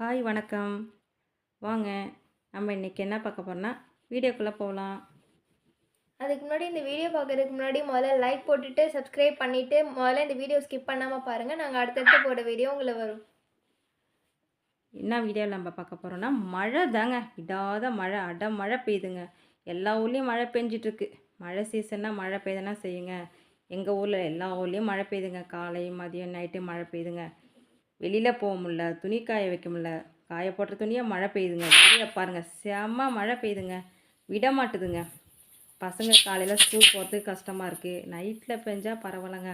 Hi வணக்கம். வாங்க நம்ம இன்றைக்கி என்ன பார்க்க போகிறோன்னா வீடியோக்குள்ளே போகலாம் அதுக்கு முன்னாடி இந்த வீடியோ பார்க்கறதுக்கு முன்னாடி முதல்ல லைக் போட்டுட்டு சப்ஸ்கிரைப் பண்ணிவிட்டு முதல்ல இந்த வீடியோ ஸ்கிப் பண்ணாமல் பாருங்கள் நாங்கள் அடுத்தடுத்து போட வீடியோ உங்களை வரும். என்ன வீடியோவில் நம்ம பார்க்க போகிறோன்னா மழை தாங்க. விடாத மழை அட மழை பெய்யுதுங்க. எல்லா ஊர்லேயும் மழை பெஞ்சிட்ருக்கு. மழை சீசன்னா மழை பெய்யுதுன்னா செய்யுங்க. எங்கள் ஊரில் எல்லா ஊர்லேயும் மழை பெய்யுதுங்க. காலை மதியம் நைட்டு மழை பெய்யுதுங்க. வெளியில் போக முடில துணி காய வைக்க முடில காய போட்ட துணியை மழை பெய்யுதுங்க. வெளியே பாருங்கள் செம்ம மழை பெய்யுதுங்க. விட மாட்டுதுங்க. பசங்க காலையில் ஸ்கூல் போகிறதுக்கு கஷ்டமாக இருக்குது நைட்டில் பெஞ்சால் பரவாயில்லைங்க.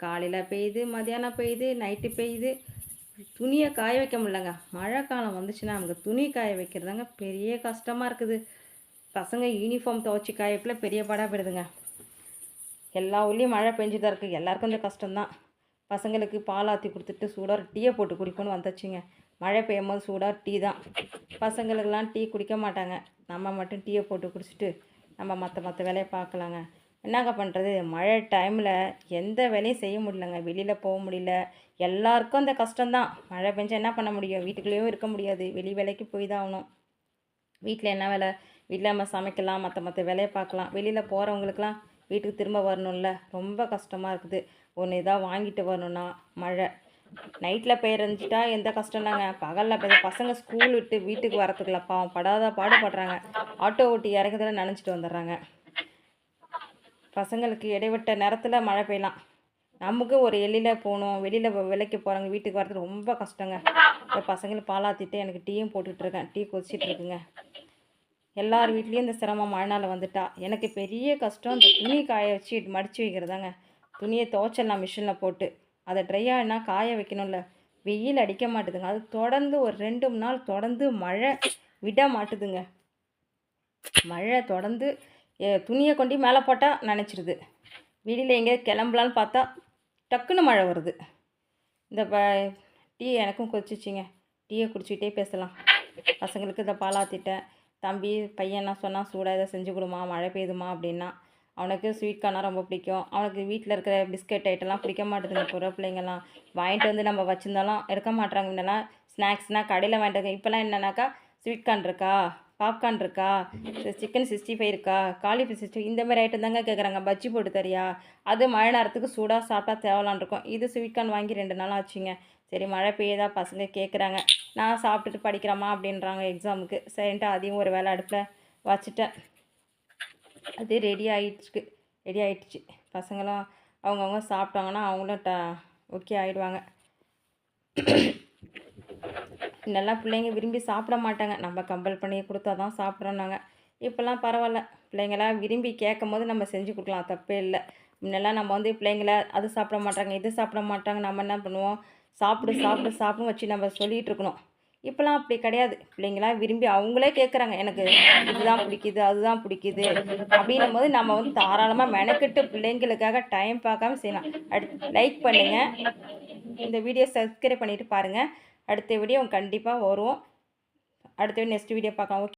காலையில் பெய்யுது மதியானம் பெய்யுது நைட்டு பெய்யுது. துணியை காய வைக்க முடியலங்க. மழை காலம் வந்துச்சுன்னா நமக்கு துணி காய வைக்கிறதாங்க பெரிய கஷ்டமாக இருக்குது. பசங்க யூனிஃபார்ம் துவச்சி காயப்பில் பெரிய பாடாக போயிடுதுங்க. எல்லா ஊர்லேயும் மழை பெஞ்சுதான் இருக்குது எல்லாருக்கும் இந்த கஷ்டம்தான். பசங்களுக்கு பால் ஆற்றி கொடுத்துட்டு சூடாக டீயை போட்டு குடிக்கணும்னு வந்தாச்சுங்க. மழை பெய்யும் போது சூடாக டீ தான். பசங்களுக்கெல்லாம் டீ குடிக்க மாட்டாங்க. நம்ம மட்டும் டீயை போட்டு குடிச்சிட்டு நம்ம மற்ற மற்ற வேலையை பார்க்கலாங்க. என்னங்க பண்ணுறது மழை டைமில் எந்த வேலையும் செய்ய முடியலங்க. வெளியில் போக முடியல. எல்லாருக்கும் அந்த கஷ்டம்தான் மழை பெஞ்சால் என்ன பண்ண முடியும்? வீட்டுக்குள்ளேயும் இருக்க முடியாது. வெளி வேலைக்கு போய் தான் ஆகணும். வீட்டில் என்ன வேலை? வீட்டில் நம்ம சமைக்கலாம் மற்ற மற்ற வேலையை பார்க்கலாம். வெளியில் போகிறவங்களுக்குலாம் வீட்டுக்கு திரும்ப வரணும்ல? ரொம்ப கஷ்டமாக இருக்குது. ஒன்று இதாக வாங்கிட்டு வரணும்னா மழை. நைட்டில் பெய்யறஞ்சிட்டா எந்த கஷ்டம் இல்லைங்க பகலில் பெய்ய பசங்க ஸ்கூல் விட்டு வீட்டுக்கு வரத்துக்குள்ள பாவம் படாத பாடுபடுறாங்க. ஆட்டோ ஓட்டி இறங்குதல நினச்சிட்டு வந்துடுறாங்க. பசங்களுக்கு இடைவிட்ட நேரத்தில் மழை பெய்யலாம். நமக்கு ஒரு எள்ளியில் போகணும் வெளியில் விலைக்கு போகிறாங்க வீட்டுக்கு வரது ரொம்ப கஷ்டங்க. இப்போ பசங்களுக்கு பாலாத்திட்டு எனக்கு டீயும் போட்டுட்ருக்கேன் டீ கொதிச்சிட்டுருக்குங்க எல்லார் வீட்லேயும் இந்த சிரமம் மழை நாள் வந்துட்டா. எனக்கு பெரிய கஷ்டம் இந்த துணி காய வச்சு மடித்து வைக்கிறதாங்க. துணியை துவைச்சிடலாம் மிஷினில் போட்டு. அதை ட்ரை ஆகினா காய வைக்கணும்ல. வெயில் அடிக்க மாட்டுதுங்க. அது தொடர்ந்து ஒரு ரெண்டு மூணு நாள் தொடர்ந்து மழை விட மாட்டுதுங்க. மழை தொடர்ந்து எ, துணியை கொண்டு மேலே போட்டால் நினச்சிருது. வெளியில் எங்கேயாவது கிளம்பலான்னு பார்த்தா டக்குன்னு மழை வருது. இந்த ப டீ எனக்கும் கொதிச்சிச்சிங்க. டீயை குடிச்சிக்கிட்டே பேசலாம். பசங்களுக்கு இந்த பாலாத்திட்டேன். தம்பி பையன் என்ன சொன்னால் சூடாக இதை செஞ்சு கொடுமா மழை பெய்யுதுமா அப்படின்னா அவனுக்கு ஸ்வீட் கார்னா ரொம்ப பிடிக்கும். அவனுக்கு வீட்டில் இருக்கிற பிஸ்கட் ஐட்டம்லாம் பிடிக்க மாட்டேதுங்க புற பிள்ளைங்கள்லாம் வாங்கிட்டு வந்து நம்ம வச்சுருந்தாலும் எடுக்க மாட்டுறாங்க முன்னெல்லாம் ஸ்நாக்ஸ்னால் கடையில் வாங்கிட்டு வந்து இப்போல்லாம் என்னன்னாக்கா ஸ்வீட் கார்ன் இருக்கா? பாப்கார்ன் இருக்கா? சிக்கன் சிக்ஸ்டி ஃபைவ் இருக்கா? காலிஃபை சிக்ஸ்டி இந்த மாதிரி ஐட்டம் தாங்க கேட்குறாங்க பஜ்ஜி போட்டு தரியா? அது மழை நேரத்துக்கு சூடாக சாப்பிட்டா தேவலான் இருக்கும். இது ஸ்வீட் கார்ன் வாங்கி ரெண்டு நாள் ஆச்சுங்க. சரி மழை பெய்யுதா? பசங்க கேட்குறாங்க நான் சாப்பிட்டுட்டு படிக்கிறோமா அப்படின்றாங்க எக்ஸாமுக்கு சரின்ட்டு அதையும் ஒரு வேலை அடுப்பில் வச்சுட்டேன். அது ரெடி ஆயிடுச்சு ரெடி ஆகிடுச்சு பசங்களும் அவங்கவுங்க சாப்பிட்டாங்கன்னா அவங்களும் ட ஓகே ஆகிடுவாங்க முன்னெல்லாம் பிள்ளைங்க விரும்பி சாப்பிட மாட்டாங்க. நம்ம கம்பல் பண்ணி கொடுத்தா தான் சாப்பிட்றோன்னாங்க இப்போல்லாம் பரவாயில்ல. பிள்ளைங்களாம் விரும்பி கேட்கும் போது நம்ம செஞ்சு கொடுக்கலாம். தப்பே இல்லை. முன்னெல்லாம் நம்ம வந்து பிள்ளைங்கள அது சாப்பிட மாட்டாங்க இது சாப்பிட மாட்டாங்க. நம்ம என்ன பண்ணுவோம்? சாப்பிடு சாப்பிடு சாப்பிடும் வச்சு நம்ம சொல்லிகிட்டு இருக்கணும். இப்போலாம் அப்படி கிடையாது. பிள்ளைங்களாம் விரும்பி அவங்களே கேட்குறாங்க எனக்கு இதுதான் பிடிக்குது அதுதான் பிடிக்குது அப்படின்னும் போது நம்ம வந்து தாராளமாக மெனக்கெட்டு பிள்ளைங்களுக்காக டைம் பார்க்காம செய்யலாம். அடுத்து லைக் பண்ணுங்கள் இந்த வீடியோ சப்ஸ்கிரைப் பண்ணிவிட்டு பாருங்கள் அடுத்த வீடியோ கண்டிப்பாக வரும். அடுத்த நெக்ஸ்ட் வீடியோ பார்க்கலாம். ஓகே